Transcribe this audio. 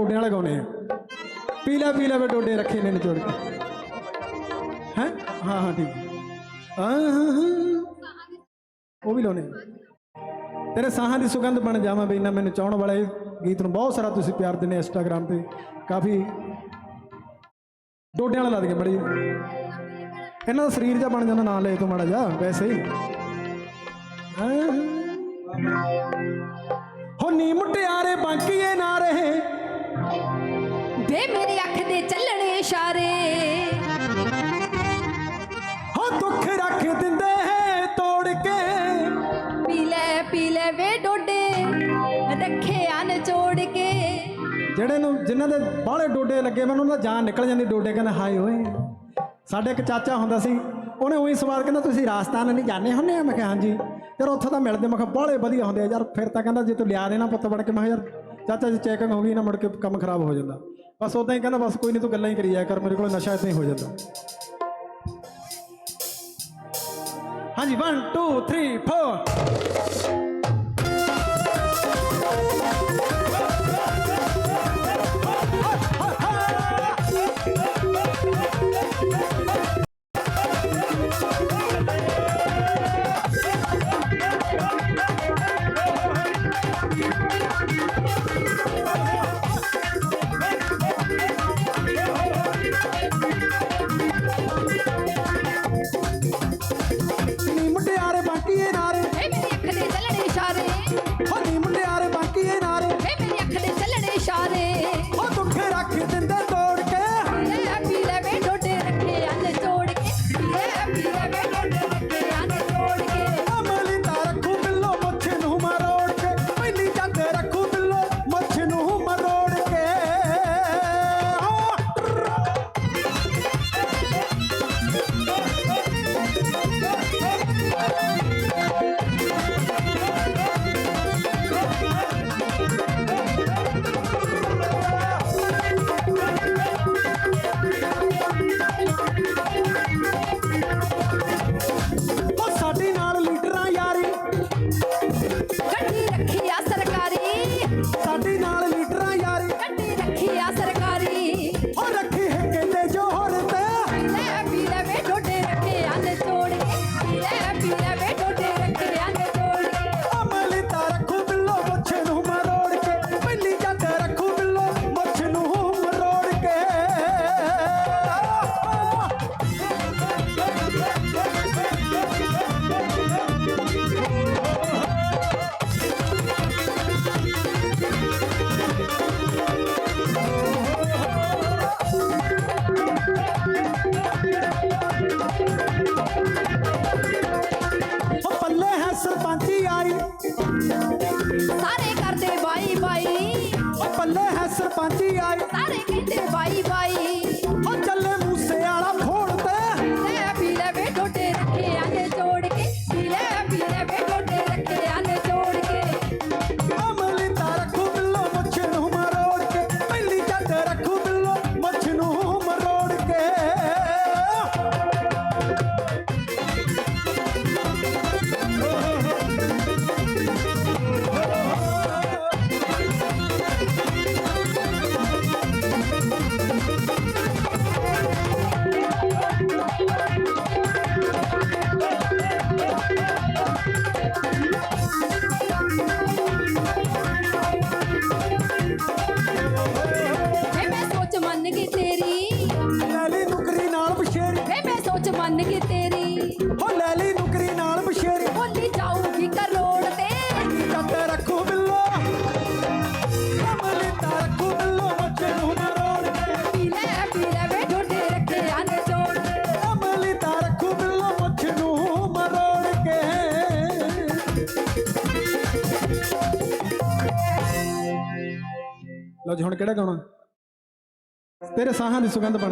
ਡੋਡਿਆਂ ਵਾਲੇ ਗਾਉਣੇ ਆ। ਪੀਲਾ ਪੀਲਾ ਵੇ ਡੋਡੇ ਰੱਖੇ ਨੇ ਨਿਚੋੜ ਕੇ। ਹੈ? ਹਾਂ ਹਾਂ, ਠੀਕ ਆ ਉਹ ਵੀ ਲਾਉਣੇ ਤੇਰੇ ਸਾਹਾਂ ਦੀ ਸੁਗੰਧ ਬਣ ਜਾਵਾਂ ਬਈ ਨਾ ਮੈਨੂੰ ਚਾਹਣ ਵਾਲੇ ਗੀਤ ਨੂੰ ਬਹੁਤ ਸਾਰਾ ਤੁਸੀਂ ਪਿਆਰ ਦਿੰਦੇ ਇੰਸਟਾਗ੍ਰam ਤੇ। ਕਾਫੀ ਡੋਡਿਆਂ ਵਾਲਾ ਲਾ ਦਈਏ ਬੜੀ ਇਹਨਾਂ ਦਾ ਸਰੀਰ ਜਿਹਾ ਬਣ ਜਾਂਦਾ, ਨਾਂ ਲੈ ਤੂੰ ਮਾੜਾ ਜਾ ਵੈਸੇ ਹੀ। ਹੋ? ਨੀ ਮੁਟਿਆਰੇ ਬਾਕੀਏ ਨਾ ਜਿਹੜੇ ਨੂੰ ਜਿਨ੍ਹਾਂ ਦੇ ਬਾਹਲੇ ਡੋਡੇ ਲੱਗੇ ਮੈਨੂੰ ਉਹਨਾਂ ਦਾ ਜਾਨ ਨਿਕਲ ਜਾਂਦੀ, ਡੋਡੇ ਕਹਿੰਦੇ, ਹਾਏ ਓਏ। ਸਾਡੇ ਇੱਕ ਚਾਚਾ ਹੁੰਦਾ ਸੀ, ਉਹਨੇ ਉਹੀ ਸਵਾਲ ਕਹਿੰਦਾ, ਤੁਸੀਂ ਰਾਜਸਥਾਨ ਨਹੀਂ ਜਾਂਦੇ ਹੁੰਦੇ? ਆ ਮੈਂ ਕਿਹਾ, ਹਾਂਜੀ। ਯਾਰ ਉੱਥੋਂ ਤਾਂ ਮਿਲਦੇ, ਮੈਂ ਕਿਹਾ, ਬਾਹਲੇ ਵਧੀਆ ਹੁੰਦੇ ਆ ਯਾਰ। ਫਿਰ ਤਾਂ ਕਹਿੰਦਾ, ਜੇ ਤੂੰ ਲਿਆ ਦੇਣਾ ਪੁੱਤ ਬਣ ਕੇ, ਮੈਂ ਕਿਹਾ, ਯਾਰ, ਚਾਚਾ ਜੀ ਚੈਕਿੰਗ ਹੋ ਗਈ ਨਾ, ਮੁੜ ਕੇ ਕੰਮ ਖਰਾਬ ਹੋ ਜਾਂਦਾ। ਬਸ ਉਦਾਂ ਹੀ ਕਹਿੰਦਾ, ਬਸ ਕੋਈ ਨਹੀਂ, ਤੂੰ ਗੱਲਾਂ ਹੀ ਕਰੀ ਜਾਇਆ ਕਰ, ਮੇਰੇ ਕੋਲ ਨਸ਼ਾ ਇਦਾਂ ਹੀ ਹੋ ਜਾਂਦਾ। ਹਾਂਜੀ 1 2 3 4 ਪੱਲੇ ਹੈ ਲਓ ਜੀ ਹੁਣ ਕਿਹੜਾ ਗਾਉਣਾ? ਤੇਰੇ ਸਾਹਾਂ ਦੀ ਸੁਗੰਧ ਬਣ